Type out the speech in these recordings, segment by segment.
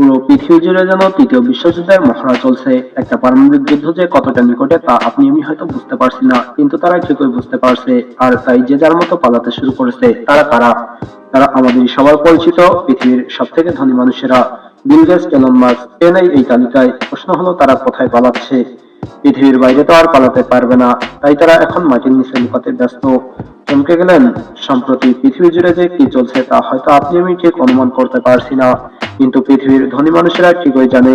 পুরো পৃথিবী জুড়ে যেন তৃতীয় বিশ্বযুদ্ধের মহড়া চলছে, একটা পারমাণবিক যুদ্ধ যে কতটা নিকটে তা আপনি আমি হয়তো বুঝতে পারছি না, কিন্তু তারা ঠিকই বুঝতে পারছে। আর তাই যে যার মতো পালাতে শুরু করেছে, তারা কারা? তারা আমাদের সবার পরিচিত, পৃথিবীর সব থেকে ধনী মানুষেরা। বিল গেটস, এলন মাস্ক এ নাই এই তালিকায়। প্রশ্ন হলো, তারা কোথায় পালাচ্ছে? পৃথিবীর বাইরে তো আর পালাতে পারবে না, তাই তারা এখন মাটির নিচে লুকাতে ব্যস্ত। চমকে গেলেন, সম্প্রতি পৃথিবী জুড়ে যে কি চলছে তা হয়তো আপনি আমি ঠিক অনুমান করতে পারছি না। কিন্তু পৃথিবীর ধনী মানুষেরা ঠিকই জানে,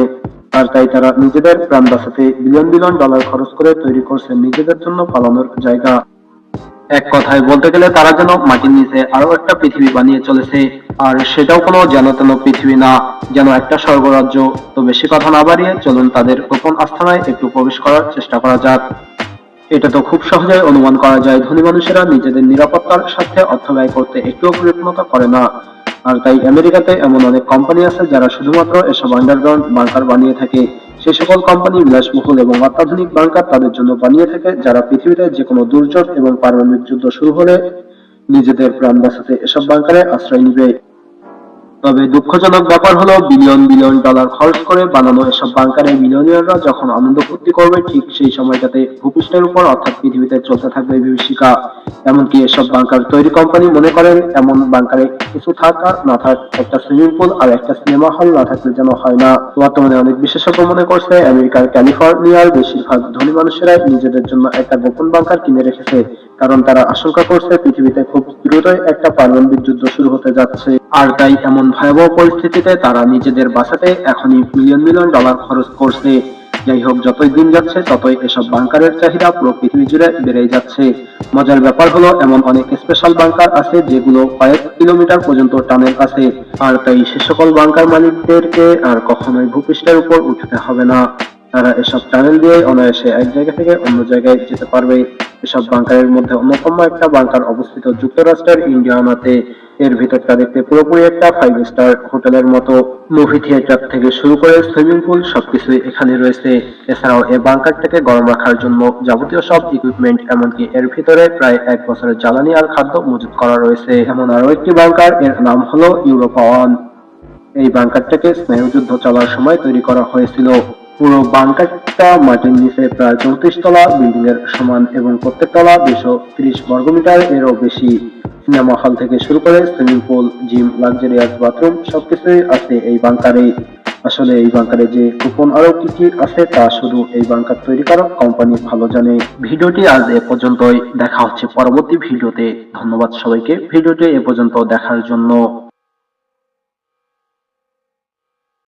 আর তাই তারা নিজেদের প্রাণ বাঁচাতে বিলিয়ন বিলিয়ন ডলার খরচ করে তৈরি করছেন নিজেদের জন্য পালানোর জায়গা। এক কথায় বলতে গেলে তারা যেন মাটির নিচে আরও একটা পৃথিবী বানিয়ে চলেছে, আর সেটাও কোনো যেন তেন পৃথিবী না, যেন একটা স্বর্গরাজ্য। তো বেশি কথা না বাড়িয়ে চলুন তাদের গোপন আস্থানায় একটু প্রবেশ করার চেষ্টা করা যাক। এটা তো খুব সহজে অনুমান করা যায়, ধনী মানুষেরা নিজেদের নিরাপত্তার স্বার্থে অর্থ ব্যয় করতে একটুও কৃপণতা করে না। আর তাই আমেরিকাতে এমন অনেক কোম্পানি আছে যারা শুধুমাত্র এসব আন্ডারগ্রাউন্ড বাংকার বানিয়ে থাকে। সেই সকল কোম্পানি বিলাসবহুল এবং অত্যাধুনিক বাংকার তাদের জন্য বানিয়ে থাকে, যারা পৃথিবীতে যে কোনো দুর্যোগ এবং পারমাণবিক যুদ্ধ শুরু হলে নিজেদের প্রাণ বাঁচাতে এসব বাংকারে আশ্রয় নিবে। তবে দুঃখজনক ব্যাপার হলো বিলিয়ন বিলিয়ন ডলার খরচ করে বানানো এসব বাংকারে মিলিয়নিয়াররা যখন আনন্দ ফুর্তি করবে, ঠিক সেই সময়টাতে ভূপৃষ্ঠের উপর, অর্থাৎ পৃথিবীতে চলতে থাকবে বিভীষিকা। এমনকি এসব বাংকার তৈরি কোম্পানি মনে করেন, এমন বাংকারে কিছু থাক না থাক, একটা সুইমিং পুল আর একটা সিনেমা হল না থাকলে যেন হয় না। বর্তমানে অনেক বিশেষজ্ঞ মনে করছে, আমেরিকার ক্যালিফোর্নিয়ার বেশিরভাগ ধনী মানুষেরাই নিজেদের জন্য একটা গোপন বাংকার কিনে রেখেছে। কারণ তারা আশঙ্কা করছে পৃথিবীতে খুব দ্রুতই একটা পারমাণবিক যুদ্ধ শুরু হতে যাচ্ছে। আর তাই এমন ভয়াবহ পরিস্থিতিতে তারা নিজেদের বাঁচাতে এখনই মিলিয়ন মিলিয়ন ডলার খরচ করছে। যাই হোক, যতই দিন যাচ্ছে, ততই এসব বাংকারের চাহিদা পুরো পৃথিবী জুড়ে বেড়ে যাচ্ছে। মজার ব্যাপার হলো, এমন অনেক স্পেশাল বাংকার আছে যেগুলো কয়েক কিলোমিটার পর্যন্ত টানেল আছে। আর তাই সে সকল বাংকার মালিকদেরকে আর কখনোই ভূপৃষ্ঠের উপর উঠতে হবে না। তারা এসব টানেল দিয়ে অনায়াসে এক জায়গা থেকে অন্য জায়গায় যেতে পারবে। এসব বাংকারের মধ্যে অন্যতম একটা বাংকার অবস্থিত যুক্তরাষ্ট্রের ইন্ডিয়ানাতে। এর ভিতরটা দেখতে পুরোপুরি একটা ফাইভ স্টার হোটেলের মতো। মুভি থিয়েটার থেকে শুরু করে সুইমিং পুল সবকিছুই এখানে রয়েছে। এছাড়াও এই বাংকারটাকে গরম রাখার জন্য যাবতীয় সব ইকুইপমেন্ট এমনকি এর ভিতরে প্রায় এক বছরের জ্বালানি আর খাদ্য মজুত করা রয়েছে। এমন আরও একটি বাংকার, এর নাম হলো ইউরোপা ওয়ান এই বাংকারটাকে স্নায়ুযুদ্ধ চলার সময় তৈরি করা হয়েছিল। পুরো বাংকারটা মাটির নিচে প্রায় চৌত্রিশ তলা বিল্ডিং এর সমান এবং প্রত্যেক তলা দুশো ত্রিশ বর্গমিটার এরও বেশি। সিনেমা হল থেকে শুরু করে swimming pool, gym, luxurious, bathroom সবকিছুই আছে এই বাংকারে। আসলে এই বাংকারে যে কুপন আরও কি কি আছে তা শুধু এই বাংকার তৈরিকারক কোম্পানি ভালো জানে। ভিডিওটি আজ এ পর্যন্তই। দেখা হচ্ছে পরবর্তী ভিডিওতে। ধন্যবাদ সবাইকে। ভিডিওটি এ পর্যন্ত দেখার জন্য।